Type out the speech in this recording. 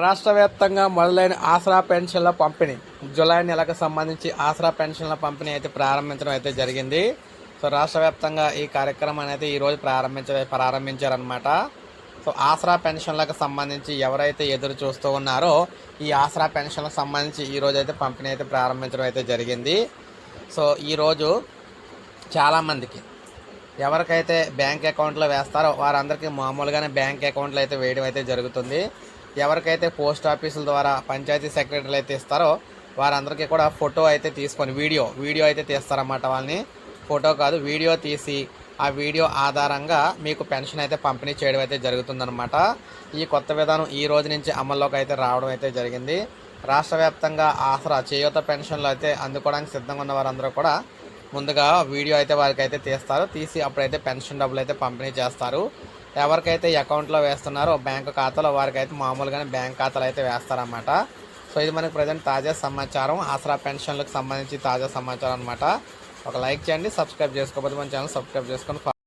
రాష్ట్ర వ్యాప్తంగా మొదలైన ఆసరా పెన్షన్ల పంపిణీ. జూలై నెలకు సంబంధించి ఆసరా పెన్షన్ల పంపిణీ అయితే ప్రారంభించడం అయితే జరిగింది. సో రాష్ట్ర వ్యాప్తంగా ఈ కార్యక్రమం అయితే ఈరోజు ప్రారంభించ ప్రారంభించారనమాట సో ఆసరా పెన్షన్లకు సంబంధించి ఎవరైతే ఎదురు చూస్తూ ఉన్నారో ఈ ఆసరా పెన్షన్లకు సంబంధించి ఈరోజు అయితే పంపిణీ అయితే ప్రారంభించడం అయితే జరిగింది. సో ఈరోజు చాలామందికి ఎవరికైతే బ్యాంక్ అకౌంట్లో వేస్తారో వారందరికీ మామూలుగానే బ్యాంక్ అకౌంట్లో అయితే వేయడం అయితే జరుగుతుంది. ఎవరికైతే పోస్ట్ ఆఫీసుల ద్వారా పంచాయతీ సెక్రటరీలు అయితే ఇస్తారో వారందరికీ కూడా ఫోటో అయితే తీసుకొని వీడియో వీడియో అయితే తీస్తారన్నమాట వాళ్ళని. ఫోటో కాదు వీడియో తీసి ఆ వీడియో ఆధారంగా మీకు పెన్షన్ అయితే పంపిణీ చేయడం అయితే జరుగుతుందన్నమాట. ఈ కొత్త విధానం ఈ రోజు నుంచి అమల్లోకి అయితే రావడం అయితే జరిగింది. రాష్ట్ర వ్యాప్తంగా ఆసరా చేయూత పెన్షన్లు అయితే అందుకోవడానికి సిద్ధంగా ఉన్న వారందరూ కూడా ముందుగా వీడియో అయితే వారికి అయితే తీస్తారు. తీసి అప్పుడైతే పెన్షన్ డబ్బులు అయితే పంపిణీ చేస్తారు. ఎవరికైతే అకౌంట్లో వేస్తున్నారో బ్యాంకు ఖాతాలో వారికి అయితే మామూలుగానే బ్యాంక్ ఖాతాలు అయితే వేస్తారన్నమాట. సో ఇది మనకి ప్రజెంట్ తాజా సమాచారం. ఆసరా పెన్షన్లకు సంబంధించి తాజా సమాచారం అనమాట ఒక లైక్ చేయండి సబ్స్క్రైబ్ చేసుకోకపోతే మన ఛానల్ సబ్స్క్రైబ్ చేసుకొని